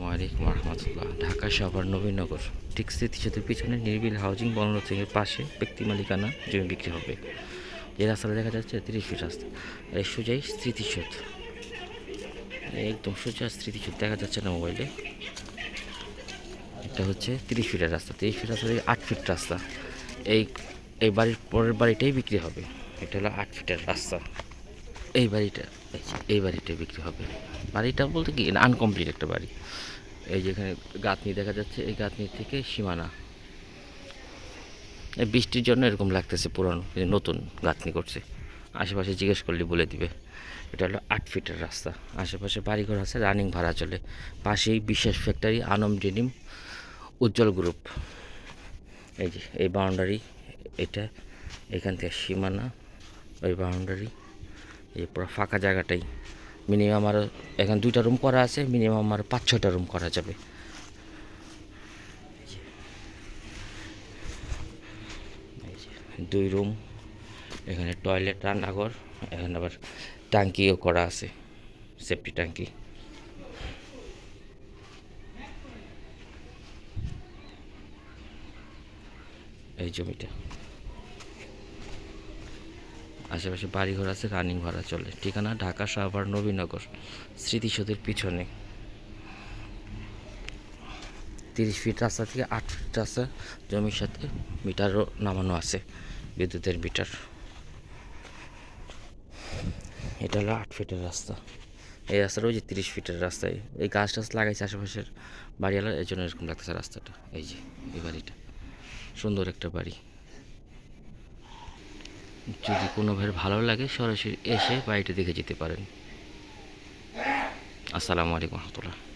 ওয়ালাইকুম রহমতুল্লাহ। ঢাকা সাভার নবীনগর। ঠিক স্মৃতিসৌধের পিছনে নির্বিল হাউজিং বনরথের পাশে ব্যক্তি মালিকানা জমি বিক্রি হবে। যে রাস্তাটা দেখা যাচ্ছে, তিরিশ ফিট রাস্তা। এই সোজাই স্মৃতিসৌধ। এই একদম সোজা স্মৃতিসৌধ দেখা যাচ্ছে না মোবাইলে। এটা হচ্ছে তিরিশ ফিটের রাস্তা। তিরিশ ফিট রাস্তা আট ফিট রাস্তা। এই এই বাড়ির পরের বাড়িটাই বিক্রি হবে। এটা হলো আট ফিটের রাস্তা। এই বাড়িটা এই বাড়িটা বিক্রি হবে। বাড়িটা বলতে কি, আনকমপ্লিট একটা বাড়ি। এই যেখানে গাঁথনি দেখা যাচ্ছে, এই গাঁথনি থেকে সীমানা। এই বৃষ্টির জন্য এরকম লাগতেছে পুরানো নতুন গাঁথনি করছে। আশেপাশে জিজ্ঞেস করলে বলে দিবে। এটা হলো আট ফিটের রাস্তা। আশেপাশে বাড়িঘর আছে, রানিং ভাড়া চলে। পাশেই বিশ্বাস ফ্যাক্টরি আনম ডেনিম উজ্জ্বল গ্রুপ এই যে, এই বাউন্ডারি এটা এখান থেকে সীমানা, ওই বাউন্ডারি এই পুরো ফাঁকা জায়গাটাই। মিনিমাম আর এখানে দুইটা রুম করা আছে মিনিমাম আর পাঁচ ছটা রুম করা যাবে। দুই রুম এখানে টয়লেট রান্নাঘর, এখানে আবার ট্যাঙ্কিও করা আছে সেফটি ট্যাঙ্কি। এই জমিটা। আশেপাশে বাড়িঘর আছে রানিং ভাড়া চলে। ঠিকানা ঢাকা সাভার নবীনগর, স্মৃতিসৌধের পিছনে। তিরিশ ফিট রাস্তা থেকে আট ফিট রাস্তা জমির সাথে মিটারও নামানো আছে, বিদ্যুতের মিটার। এটা হলো আট ফিটের রাস্তা। এই রাস্তাটা ওই যে তিরিশ ফিটের রাস্তায় এই গাছ টাছ লাগাইছে আশেপাশের বাড়িওয়ালা এই জন্য এরকম লাগতেছে রাস্তাটা। এই যে, এই বাড়িটা। সুন্দর একটা বাড়ি। যদি কোনো ভাইয়ের ভালো লাগে সরাসরি এসে বাড়িটা দেখে যেতে পারেন। আসসালামু আলাইকুম রহমতুল্লাহ।